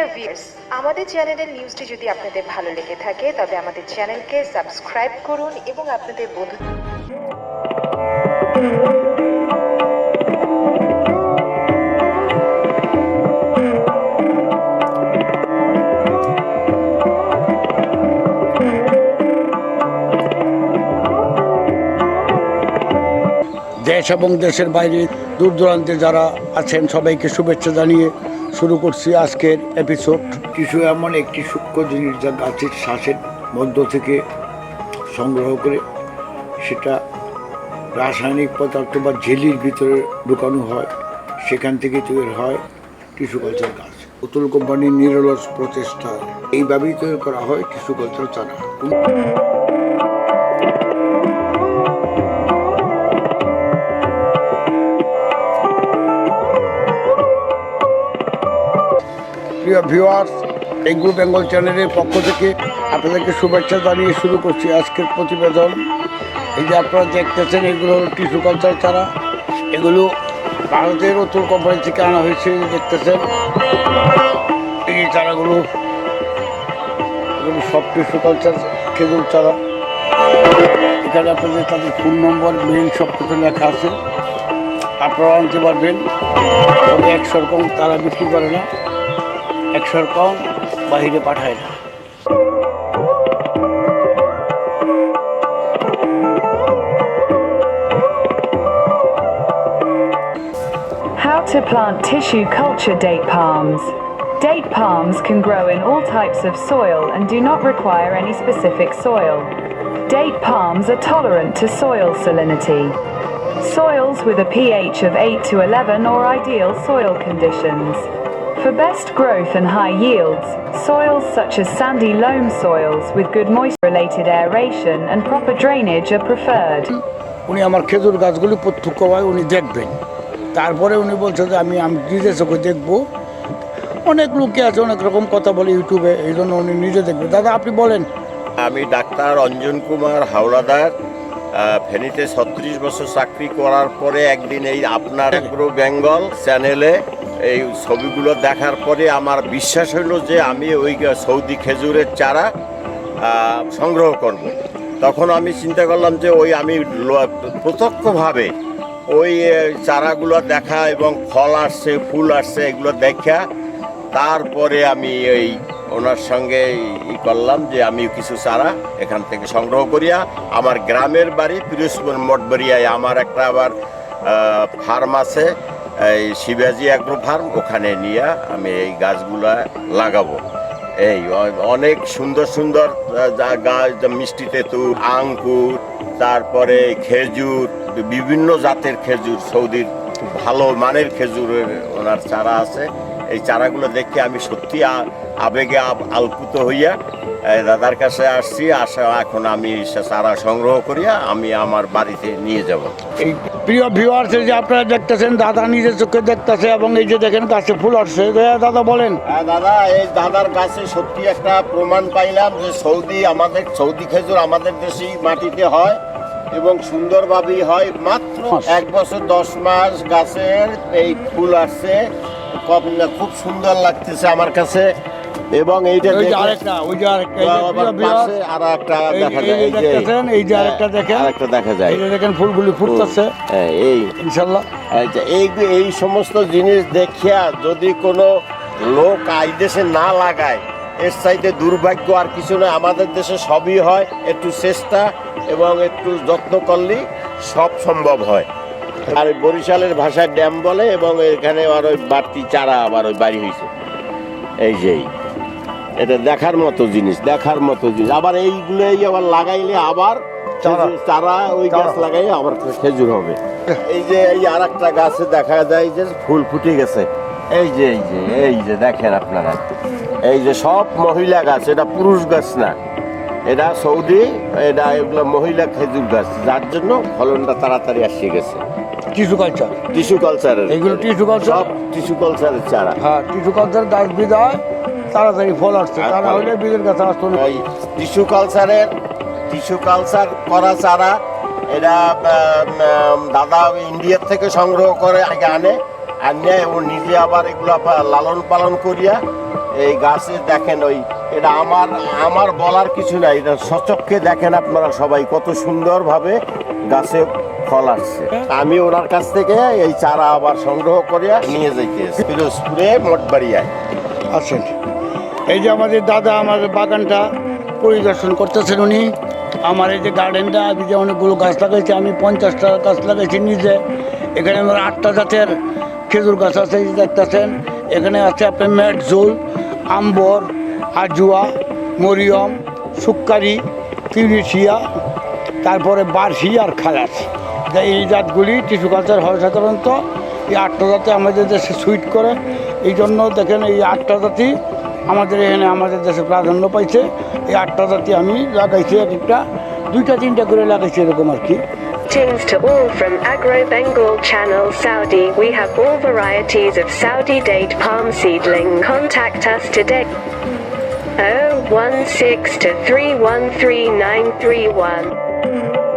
Dear viewers আমাদের চ্যানেলের নিউজটি যদি আপনাদের ভালো লেগে থাকে, তবে আমাদের চ্যানেলকে সাবস্ক্রাইব করুন এবং আপনাদের বন্ধু দেশ এবং দেশের বাইরে দূর দূরান্তে যারা আছেন, সবাইকে শুভেচ্ছা জানিয়ে শুরু করছি আজকের এপিসোড কিছু এমন একটি সূক্ষ্ম জিনিস যা গাছের শ্বাসের মধ্য থেকে সংগ্রহ করে সেটা রাসায়নিক পদার্থ বা ঝিলির ভিতরে ঢুকানো হয়, সেখান থেকে তৈরি হয় টিস্যু কালচার গাছ। অতুল কোম্পানির নিরলস প্রচেষ্টা, এইভাবেই তৈরি করা হয় টিস্যু কালচার চারা। প্রিয় ভিউয়ার্স এগ্রো বেঙ্গল চ্যানেলের পক্ষ থেকে আপনাদেরকে শুভেচ্ছা জানিয়ে শুরু করছি আজকের প্রতিবেদন। এই যে আপনারা দেখতেছেন, এগুলো টিস্যু কালচার চারা এগুলো ভারতের অতুল কোম্পানি থেকে আনা হয়েছে, দেখতেছেন। এই চারাগুলো সব টিস্যু কালচার খেজুর চারা। এখানে আপনাদের তাদের ফোন নম্বর মেইল সব কিছু লেখা আছে। আপনারা আনতে পারবেন। তবে একশো রকম তারা বিক্রি করে না। একশোর কম বাহিরে পাঠায় না How to plant tissue culture date palms. Date palms can grow in all types of soil and do not require any specific soil. Date palms are tolerant to soil salinity. Soils with a pH of 8 to 11 or ideal soil conditions. For best growth and high yields, soils such as sandy loam soils with good moisture related aeration and proper drainage are preferred. উনি আমার খেজুর গাছগুলি প্রত্যক্ষভাবে উনি দেখবেন তারপরে উনি বলছে যে আমি আমি নিজে চোখে দেখবো অনেক লোকে আছে অনেক রকম কথা বলে ইউটিউবে এই জন্য উনি নিজে দেখবে দাদা আপনি বলেন আমি ডাক্তার অঞ্জন কুমার হাওলাদার আহ, ফেনীতে ছত্রিশ বছর চাকরি করার পরে একদিন এই আপনার এগ্রো বেঙ্গল চ্যানেলে এই ছবিগুলো দেখার পরে আমার বিশ্বাস হলো যে আমি ওই সৌদি খেজুরের চারা সংগ্রহ করব। তখন আমি চিন্তা করলাম যে ওই আমি প্রত্যক্ষভাবে ওই চারাগুলো দেখা এবং ফল আসছে, ফুল আসছে, এগুলো দেখা তারপরে আমি এই ওনার সঙ্গে ই করলাম যে আমি কিছু চারা এখান থেকে সংগ্রহ করিয়া আমার গ্রামের বাড়ি পিরোজপুর মঠবাড়িয়ায় আমার একটা আবার ফার্ম আছে, এই শিবাজি অ্যাগ্রো ফার্ম ওখানে নিয়ে আমি এই গাছগুলা লাগাবো। এই অনেক সুন্দর সুন্দর যা- গাছ মিষ্টি তেঁতুল আঙ্কুর তারপরে খেজুর, বিভিন্ন জাতের খেজুর, সৌদির ভালো মানের খেজুরের ওনার চারা আছে। এই চারাগুলো দেখে আমি সত্যি আবেগে আলপুত হইয়া দাদার কাছে আসছি আসা এখন আমি সে চারা সংগ্রহ করিয়া আমি আমার বাড়িতে নিয়ে যাব। এই প্রিয় ভিউয়ার্স যে আপনারা দেখতেছেন দাদা নিজের চোখে দেখতেছে এবং এই যে দেখেন গাছে ফুল আসছে। দাদা বলেন। হ্যাঁ দাদা এই দাদার কাছে সত্যি একটা প্রমাণ পাইলাম যে সৌদি আমাদের সৌদি খেজুর আমাদের দেশেই মাটিতে হয় এবং সুন্দরভাবেই হয়। মাত্র এক বছর দশ মাস গাছের এই ফুল আসছে। খুব সুন্দর লাগতেছে আমার কাছে। এবং এইটা আরেকটা ওই যে আরেকটা আবার পাশে আরও একটা দেখা যায় এই যে এই যে আরেকটা দেখেন। আরেকটা দেখা যায়। এই দেখেন ফুলগুলি ফুটতেছে। হ্যাঁ, এই। ইনশাল্লাহ। আচ্ছা, এই এই সমস্ত জিনিস দেখিয়া যদি কোনো লোক এই দেশে না লাগায় এর চাইতে দুর্ভাগ্য আর কিছু নয়। আমাদের দেশে সবই হয় একটু চেষ্টা এবং একটু যত্ন করলেই সব সম্ভব হয়। আর বরিশালের ভাষায় ড্যাম বলে এবং এখানে আর ওই বাড়তি চারা আবার ওই বাড়ি হয়েছে এই যে এই। এটা দেখার মতো জিনিস দেখার মতো জিনিস। আবার এইগুলোই আবার লাগাইলে আবার চারা। ওই গাছ চারা। লাগাইলে আবার খেজুর হবে। এই যে এই আর একটা গাছে দেখা যায় যে ফুল ফুটে গেছে। এই যে এই যে এই যে দেখেন আপনারা। এই যে সব মহিলা গাছ এটা পুরুষ গাছ না। এটা সৌদি এটা এগুলো মহিলা খেজুর গাছ। যার জন্য ফলনটা তাড়াতাড়ি আসে গেছে। Tissue culture. টিস্যু কালচারের এইগুলো টিস্যু কালচার। সব টিস্যু কালচারের চারা। হ্যাঁ টিস্যু কালচার গাছ বিদায় তাড়াতাড়ি ফল আসছে। তারা হলে বীজের গাছ আসতো না এই টিস্যু কালচারের টিস্যু কালচার করা চারা এটা দাদা ইন্ডিয়ার থেকে সংগ্রহ করে আগে আনে আনে ও নিজে আবার এগুলো লালন পালন করিয়া এই গাছে দেখেন ওই এটা আমার আমার বলার কিছু নাই এটা সচক্ষে দেখেন আপনারা সবাই কত সুন্দরভাবে গাছে ফল আসছে। আমি ওনার কাছ থেকে এই চারা আবার সংগ্রহ করে নিয়ে যাইতে পিরোজপুরে মঠবাড়িয়ায়। আছেন এই যে আমাদের দাদা আমাদের বাগানটা পরিদর্শন করতেছেন উনি। আমার এই যে গার্ডেনটা আমি যে অনেকগুলো গাছ লাগাইছি, আমি পঞ্চাশটা গাছ লাগাইছি নিজে। এখানে আমার আটটা জাতের খেজুর গাছ আছে দেখতেছেন। এখানে আছে আপনার Medjool Ambar, Ajwa, Mariam, Sukkari Tunisia তারপরে বার্ষি আর খালাস। এই জাতগুলি টিস্যু কালচার হয় সাধারণত। এই আটটা জাতি আমাদের দেশে সুইট করে। এই জন্য দেখেন এই আটটা জাতি আমাদের এখানে আমাদের দেশে প্রাধান্য পাইছে এই আটটা জাতি আমি লাগাইছি এক একটা দুইটা তিনটা করে লাগাইছি এরকম আর কি Greetings to all from Agro Bengal Channel Saudi. We have all varieties of Saudi date palm seedling. Contact us today. 016 to 313931.